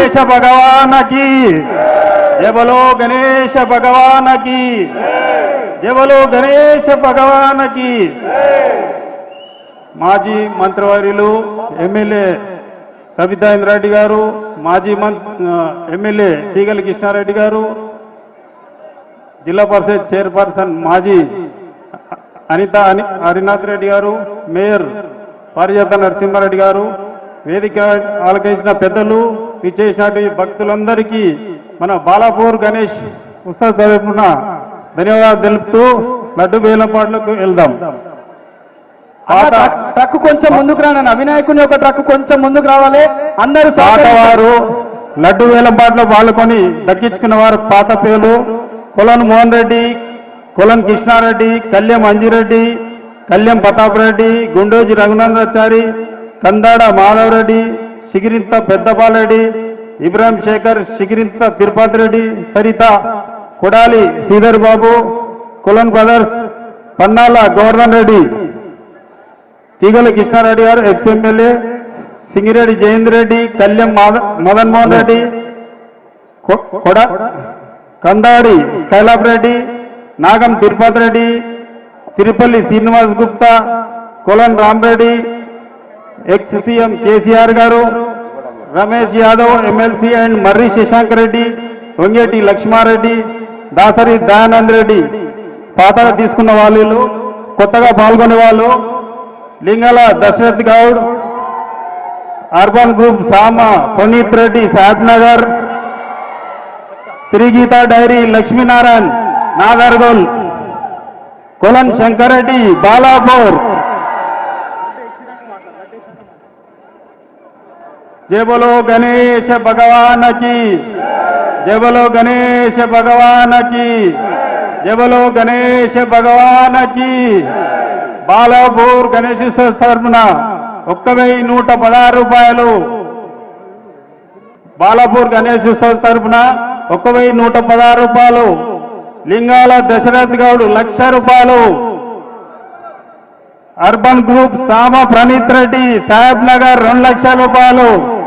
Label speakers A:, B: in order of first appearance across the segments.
A: గణేశ భగవానకి. జయ బలో గణేశ భగవానకి. జయ బలో గణేశ భగవానకి. మాజీ మంత్రివర్యులు ఎమ్మెల్యే సబితా ఇంద్రారెడ్డి గారు మాజీ ఎమ్మెల్యే తీగల కృష్ణారెడ్డి గారు జిల్లా పరిషత్ చైర్పర్సన్ మాజీ అనిత హరినాథ్ రెడ్డి గారు మేయర్ పారిజాత నరసింహారెడ్డి గారు వేదిక ఆలకించిన పెద్దలు విచ్చేసినటువంటి భక్తులందరికీ మన బాలాపూర్ గణేష్ ఉత్సవ తరపున ధన్యవాదాలు తెలుపుతూ లడ్డు వేలంపాట్లకు వెళ్దాం
B: ట్రక్- కొంచెం ముందుకు రానన్న వినాయకుని యొక్క ట్రక్ కొంచెం ముందుకు రావాలి అందరూ.
A: పాతవారు లడ్డు వేలంపాట్లో పాల్గొని దక్కించుకున్న వారు పాత పేర్లు కొలన్ మోహన్ రెడ్డి కొలన్ కృష్ణారెడ్డి కళ్యాణ్ అంజిరెడ్డి కళ్యాణ్ ప్రతాప్ రెడ్డి గుండోజీ రఘునందాచారి కందాడ మాధవరెడ్డి సిగిరింత పెద్దపాలరెడ్డి ఇబ్రాహిం శేఖర్ సిగిరింత తిరుపతి రెడ్డి సరిత కొడాలి శ్రీధర్ బాబు కులన్ బ్రదర్స్ పన్నాల గోవర్ధన్ రెడ్డి తీగల కృష్ణారెడ్డి గారు ఎక్స్ ఎమ్మెల్యే సింగిరెడ్డి జయేంద్ర రెడ్డి కళ్యాణ్ మాద- Madan Mohan Reddy కొడ Kandadi Skylab Reddy Nagam Tirupati Reddy Tirupalli Srinivas Gupta Kolan Ramareddy ex CM KCR గారు రమేష్ యాదవ్ ఎమ్మెల్సీ అండ్ మర్రి శశాంక్ రెడ్డి వంగేటి లక్ష్మారెడ్డి దాసరి దయానంద్ రెడ్డి పాతగా తీసుకున్న వాళ్ళు కొత్తగా పాల్గొనే వాళ్ళు Lingala Dasarath Goud urban group Sama Puneeth Reddy Sadnagar Sri Geetha dairy Lakshminarayan Nagargol Kolan Shankarreddy Balapur జయ బలో భగవానకి. జయ బలో భగవానకి. జయ బలో భగవానకి. బాలాపూర్ గణేశ తరఫున ఒక్క వెయ్యి నూట పదహారు రూపాయలు. బాలాపూర్ గణేష్ తరఫున ఒక్క వెయ్యి నూట పదహారు రూపాయలు. లింగాల దశరథ్ గౌడ్ లక్ష రూపాయలు. అర్బన్ గ్రూప్ సామ ప్రణీత్ రెడ్డి సాహెబ్ నగర్ రెండు లక్షల రూపాయలు.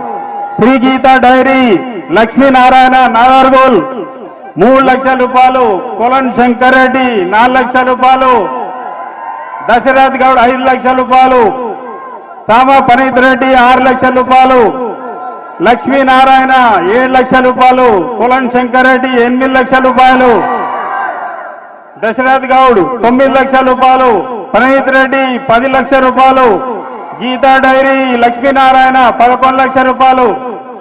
A: శ్రీ గీత డైరీ లక్ష్మీనారాయణ నాగర్గోల్ మూడు లక్షల రూపాయలు కొలన్ శంకర్ రెడ్డి నాలుగు లక్షల రూపాయలు. దశరథ్ గౌడ్ ఐదు లక్షల రూపాయలు. సామ పనీత్ రెడ్డి ఆరు లక్షల రూపాయలు. లక్ష్మీనారాయణ ఏడు లక్షల రూపాయలు. కులన్ శంకర్ రెడ్డి ఎనిమిది లక్షల రూపాయలు. దశరథ్ గౌడ్ తొమ్మిది లక్షల రూపాయలు. ప్రణీత్ రెడ్డి పది లక్షల రూపాయలు. గీతా డైరీ లక్ష్మీనారాయణ పదకొండు లక్షల రూపాయలు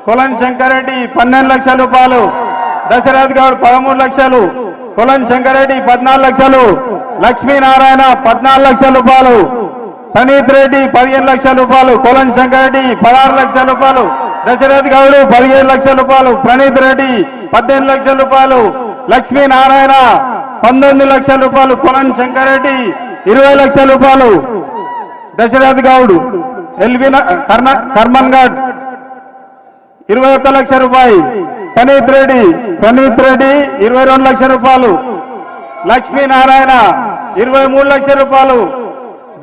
A: కులన్ శంకరెడ్డి పన్నెండు లక్షల రూపాయలు దశరథ్ గౌడ్ పదమూడు లక్షలు కులన్ శంకరెడ్డి పద్నాలుగు లక్షలు లక్ష్మీనారాయణ పద్నాలుగు లక్షల రూపాయలు ప్రణీత్ రెడ్డి పదిహేను లక్షల రూపాయలు కులన్ శంకరెడ్డి పదహారు లక్షల రూపాయలు దశరథ్ గౌడ్ పదిహేను లక్షల రూపాయలు ప్రణీత్ రెడ్డి పద్దెనిమిది లక్షల రూపాయలు లక్ష్మీనారాయణ పంతొమ్మిది లక్షల రూపాయలు కులన్ శంకరెడ్డి ఇరవై లక్షల రూపాయలు దశరథ్ గౌడ్ ఎల్వి కర్ణ కర్మన్ గడ్ ఇరవై ఒక్క లక్ష రూపాయి. ప్రణీత్ రెడ్డి ప్రణీత్ రెడ్డి ఇరవై రెండు లక్షల రూపాయలు. లక్ష్మీనారాయణ ఇరవై మూడు లక్షల రూపాయలు.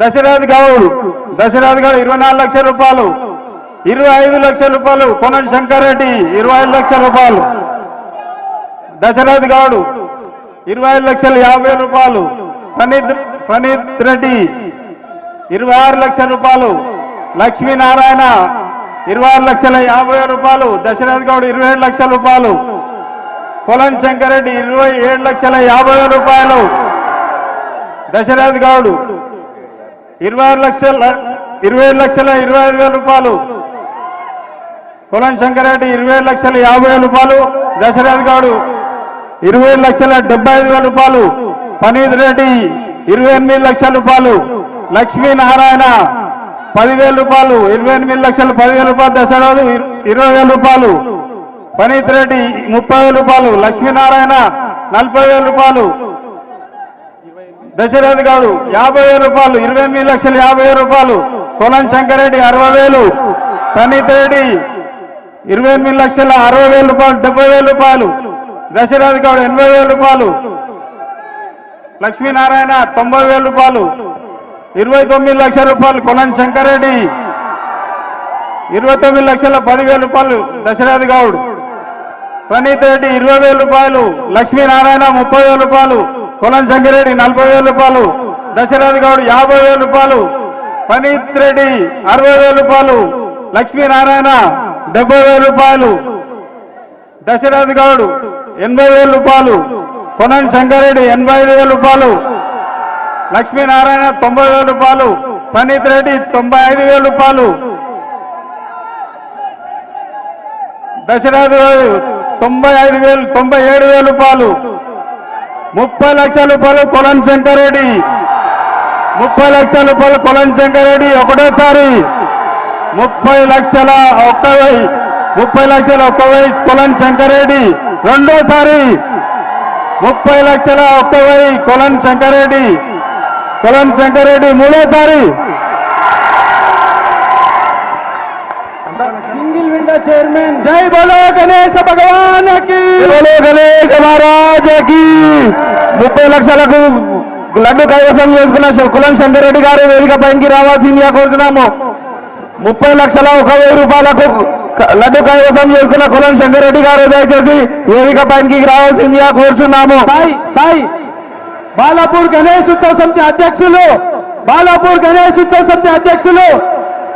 A: దశరథ్ గౌడ్ దశరథ్ గౌడ్ ఇరవై నాలుగు లక్షల రూపాయలు. ఇరవై ఐదు లక్షల రూపాయలు. కొనన్ శంకర్ రెడ్డి ఇరవై ఐదు లక్షల రూపాయలు. దశరథ్ గౌడ్ ఇరవై ఐదు లక్షల యాభై రూపాయలు. ప్రణీత్ ప్రణీత్ రెడ్డి ఇరవై ఆరు లక్షల రూపాయలు. లక్ష్మీనారాయణ ఇరవై ఆరు లక్షల యాభై రూపాయలు. దశరథ్ గౌడ్ ఇరవై ఏడు లక్షల రూపాయలు. కొలన్ శంకరెడ్డి ఇరవై ఏడు లక్షల యాభై రూపాయలు. దశరథ్ గౌడ్ ఇరవై ఆరు లక్షల ఇరవై ఏడు లక్షల ఇరవై ఐదు వేల రూపాయలు. కొలన్ శంకరెడ్డి ఇరవై లక్షల యాభై వేల రూపాయలు. దశరథ్ గౌడ్ ఇరవై లక్షల డెబ్బై ఐదు వేల రూపాయలు. పనీత్ రెడ్డి ఇరవై ఎనిమిది లక్షల రూపాయలు. లక్ష్మీనారాయణ పదివేల రూపాయలు ఇరవై ఎనిమిది లక్షలు పదివేల రూపాయలు దశరాజు ఇరవై వేల రూపాయలు. పనీత్ రెడ్డి ముప్పై వేల రూపాయలు లక్ష్మీనారాయణ నలభై వేల రూపాయలు. దశరథ్ గారు యాభై వేల రూపాయలు ఇరవై ఎనిమిది లక్షల యాభై వేల రూపాయలు. కొలం శంకరెడ్డి అరవై వేలు. పనీత్ రెడ్డి ఇరవై ఎనిమిది లక్షల అరవై వేల రూపాయలు డెబ్బై వేల రూపాయలు. దశరథ్ గౌడ్ ఎనభై వేల రూపాయలు. లక్ష్మీనారాయణ తొంభై వేల రూపాయలు. ఇరవై తొమ్మిది లక్షల రూపాయలు కొలన్ శంకరెడ్డి. ఇరవై తొమ్మిది లక్షల పదివేల రూపాయలు దశరథ్ గౌడ్. ప్రణీత్ రెడ్డి ఇరవై వేల రూపాయలు లక్ష్మీనారాయణ ముప్పై వేల రూపాయలు కులం శంకరెడ్డి నలభై వేల రూపాయలు దశరథ్ గౌడ్ యాభై వేల రూపాయలు ప్రణీత్ రెడ్డి అరవై వేల రూపాయలు లక్ష్మీనారాయణ డెబ్బై వేల రూపాయలు దశరథ్ గౌడ్ ఎనభై వేల రూపాయలు కొనం శంకరెడ్డి ఎనభై ఐదు వేల రూపాయలు లక్ష్మీనారాయణ తొంభై వేల రూపాయలు ప్రణీత్ రెడ్డి తొంభై ఐదు వేల రూపాయలు. దశరథ తొంభై ఐదు వేలు తొంభై ఏడు వేల రూపాయలు. ముప్పై లక్షల రూపాయలు కొలం శంకరెడ్డి ముప్పై లక్షల రూపాయలు కొలం శంకరెడ్డి ఒకటోసారి. ముప్పై లక్షల ఒక్క ముప్పై లక్షల ఒక్క వెయ్యి కొలం శంకరెడ్డి రెండోసారి. ముప్పై లక్షల ఒక్క వై కొలం శంకరెడ్డి కొలం శంకరెడ్డి మూడోసారి.
B: Single window chairman. జై బోలో గణేశ భగవానకి.
A: బోలో గణేష్ మహారాజకి. ముప్పై లక్షలకు లడ్డు కైవసం చేసుకున్న కులం శంకరెడ్డి గారు వేదిక పైకి రావాల్సిందిగా కోరుతున్నాము ముప్పై లక్షల ఒక వెయ్యి రూపాయలకు లడ్డు కైవసం చేసుకున్న కులం శంకరెడ్డి గారు దయచేసి వేదిక పైకి రావాల్సిందిగా కోరుచున్నాము.
B: సాయి సాయి బాలాపూర్ గణేష్ ఉత్సవ సమితి అధ్యక్షులు బాలాపూర్ గణేష్ ఉత్సవ సమితి అధ్యక్షులు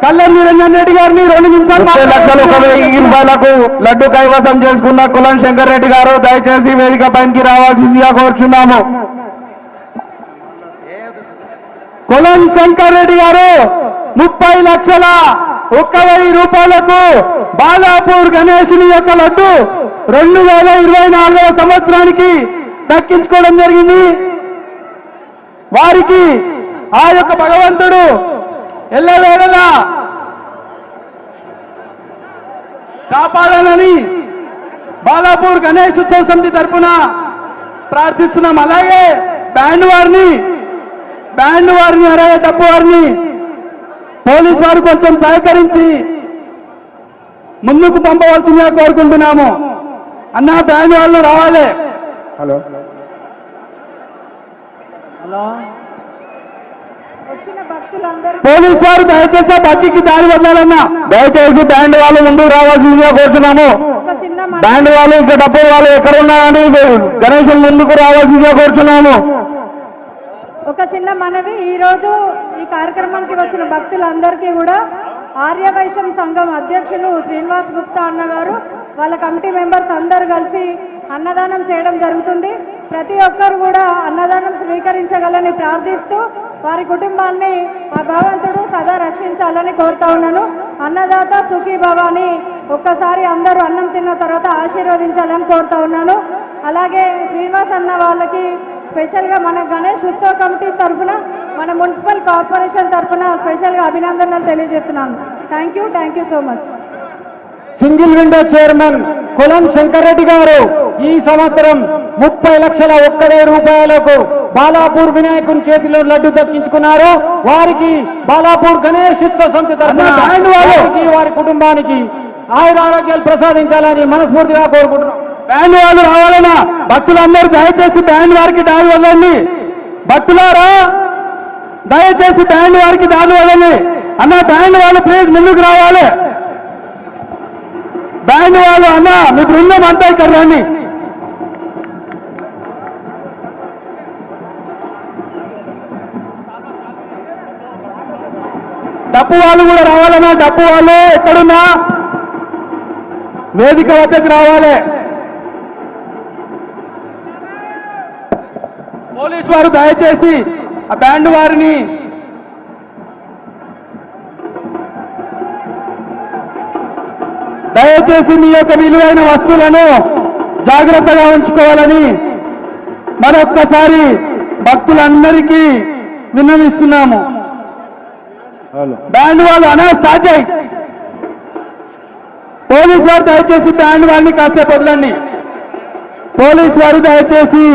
B: కల్లం నిరంజన్ రెడ్డి గారిని రెండు నిమిషాలు
A: ముప్పై లక్షల ఒక వెయ్యి రూపాయలకు లడ్డు కైవసం చేసుకున్న కులం శంకర్ రెడ్డి గారు దయచేసి వేదిక పైకి రావాల్సిందిగా కోరుచున్నాము.
B: కులం శంకర్ రెడ్డి గారు ముప్పై లక్షల ఒక్క వెయ్యి రూపాయలకు బాలాపూర్ గణేశుని యొక్క లడ్డు రెండు వేల ఇరవై నాలుగవ సంవత్సరానికి దక్కించుకోవడం జరిగింది. వారికి ఆ యొక్క భగవంతుడు ఎల్లవేళలా కాపాడాలని బాలాపూర్ గణేష్ ఉత్సవ సమితి తరఫున ప్రార్థిస్తున్నాం. అలాగే బ్యాండ్ వారిని బ్యాండ్ వారిని అలాగే డబ్బు వారిని పోలీస్ వారు కొంచెం సహకరించి ముందుకు పంపవలసిందిగా కోరుకుంటున్నాము. అన్న బ్యాండ్ వాళ్ళు రావాలి.
A: హలో.
B: పోలీస్ వారు దయచేసి ఆ బక్కీకి దారి వదలాలన్నా.
A: దయచేసి బ్యాండ్ వాళ్ళు ముందుకు రావాల్సిందిగా
C: మన
A: బ్యాండ్ వాళ్ళు ఇంకా డబ్బు వాళ్ళు ఎక్కడ ఉన్నారని గణేశం ముందుకు రావాల్సిందిగా కోరుచున్నాము
C: ఒక చిన్న మనవి ఈ రోజు ఈ కార్యక్రమానికి వచ్చిన భక్తులందరికీ కూడా ఆర్యవైశ్యం సంఘం అధ్యక్షులు శ్రీనివాస్ గుప్తా అన్న గారు వాళ్ళ కమిటీ మెంబర్స్ అందరు కలిసి అన్నదానం చేయడం జరుగుతుంది. ప్రతి ఒక్కరు కూడా అన్నదానం స్వీకరించగలని ప్రార్థిస్తూ వారి కుటుంబాన్ని ఆ భగవంతుడు సదా రక్షించాలని కోరుతా ఉన్నాను. అన్నదాత సుఖీ భవాని ఒక్కసారి అందరూ అన్నం తిన్న తర్వాత ఆశీర్వదించాలని కోరుతా ఉన్నాను. అలాగే శ్రీనివాస్ అన్న వాళ్ళకి స్పెషల్గా మన గణేష్ ఉత్సవ కమిటీ తరఫున మన మున్సిపల్ కార్పొరేషన్ తరఫున స్పెషల్గా అభినందనలు తెలియజేస్తున్నాను. Thank you thank you so much.
B: Single window chairman Kolan Shankarreddy గారు ఈ సంవత్సరం ముప్పై లక్షల ఒక్క వెయ్యి రూపాయలకు బాలాపూర్ వినాయకుని చేతిలో లడ్డు దక్కించుకున్నారు. వారికి బాలాపూర్ గణేష్ వారికి వారి కుటుంబానికి ఆయుర ఆరోగ్యాలు ప్రసాదించాలని మనస్ఫూర్తిగా కోరుకుంటున్నాం. బ్యాండ్ వాళ్ళు రావాలన్నా భక్తులందరూ దయచేసి బ్యాండ్ వారికి దారి వదలండి. భక్తులారా దయచేసి బ్యాండ్ వారికి దారి వదలండి. అన్న బ్యాండ్ వాళ్ళు ప్లీజ్ ముందుకు రావాలి. బ్యాండ్ వాళ్ళు అన్న మీ బృందం అంతా ఇక్కడ రండి. డప్పు వాళ్ళు కూడా రావాలన్నా డప్పు వాళ్ళు ఎక్కడున్నా? వేదిక వద్దకు రావాలి. పోలీస్ వారు దయచేసి ఆ బ్యాండ్ వారిని దయచేసి మీ యొక్క విలువైన వస్తువులను జాగ్రత్తగా ఉంచుకోవాలని మరొక్కసారి భక్తులందరికీ విన్నవిస్తున్నాము. బ్యాండ్ వాళ్ళు అనా స్టార్ట్ చేయి. పోలీస్ వారు దయచేసి బ్యాండ్ వారిని కాసేపు వదలండి. పోలీస్ వారు దయచేసి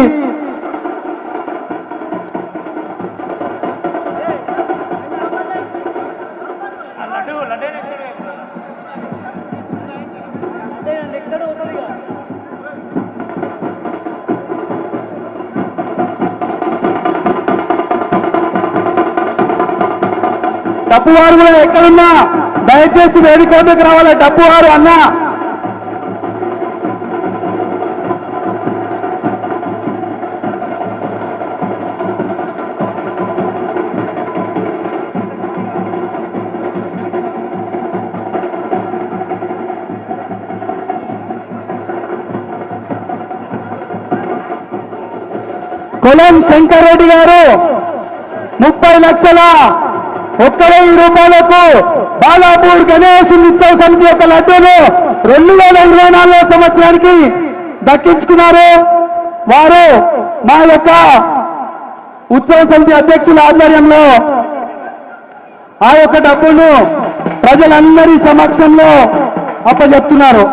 B: డబ్బు వారు కూడా ఎక్కడున్నా? దయచేసి వేదిక వద్దకు రావాలి. డబ్బు వారు అన్నా. కొలం శంకర్ రెడ్డి గారు ముప్పై లక్షల ఒక్క వెయ్యి రూపాయలకు బాలాపూర్ గణేష్ ఉత్సవ సమితి యొక్క లడ్డూలు రెండు వేల ఇరవై నాలుగో సంవత్సరానికి దక్కించుకున్నారు. వారు మా యొక్క ఉత్సవ సమితి అధ్యక్షుల ఆధ్వర్యంలో ఆ యొక్క డబ్బును ప్రజలందరి సమక్షంలో అప్పచెప్తున్నారు.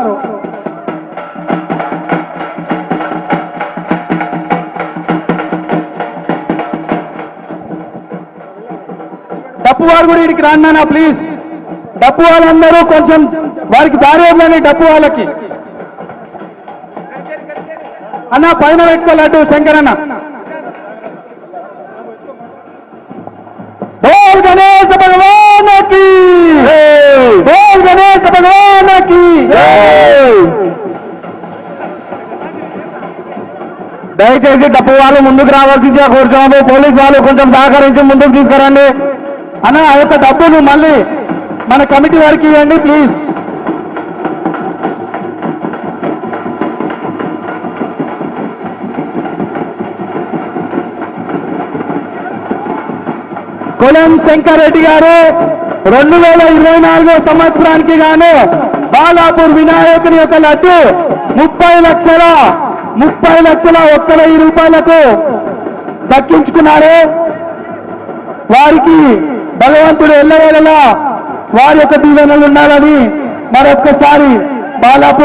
B: డప్పు వారు కూడా ఇక్కడికి రాన్నా ప్లీజ్ డప్పు వాళ్ళందరూ కొంచెం వారికి దారి ఉందని డప్పు వాళ్ళకి అన్న పైన పెట్టుకోలేటు శంకరన్న బోల్ గణేశ భగవానకి. బోల్ గణేశ భగవానకి. దయచేసి డప్పు వాళ్ళు ముందుకు రావాల్సిందిగా కోరుచున్నాము పోలీస్ వాళ్ళు కొంచెం సహకరించి ముందుకు తీసుకురండి. అన్న ఆ యొక్క డబ్బును మళ్ళీ మన కమిటీ వారికి ఇవ్వండి ప్లీజ్ కొలం శంకర్ రెడ్డి గారు రెండు వేల ఇరవై నాలుగో సంవత్సరానికి గాను బాలాపూర్ వినాయకుని యొక్క లడ్డు ముప్పై లక్షల ముప్పై లక్షల ఒక్క వెయ్యి రూపాయలకు దక్కించుకున్నారు. వారికి భగవంతుడు ఎల్లవేళలా వారి యొక్క దీవెనలు ఉండాలని మరొక్కసారి బాలాపూర్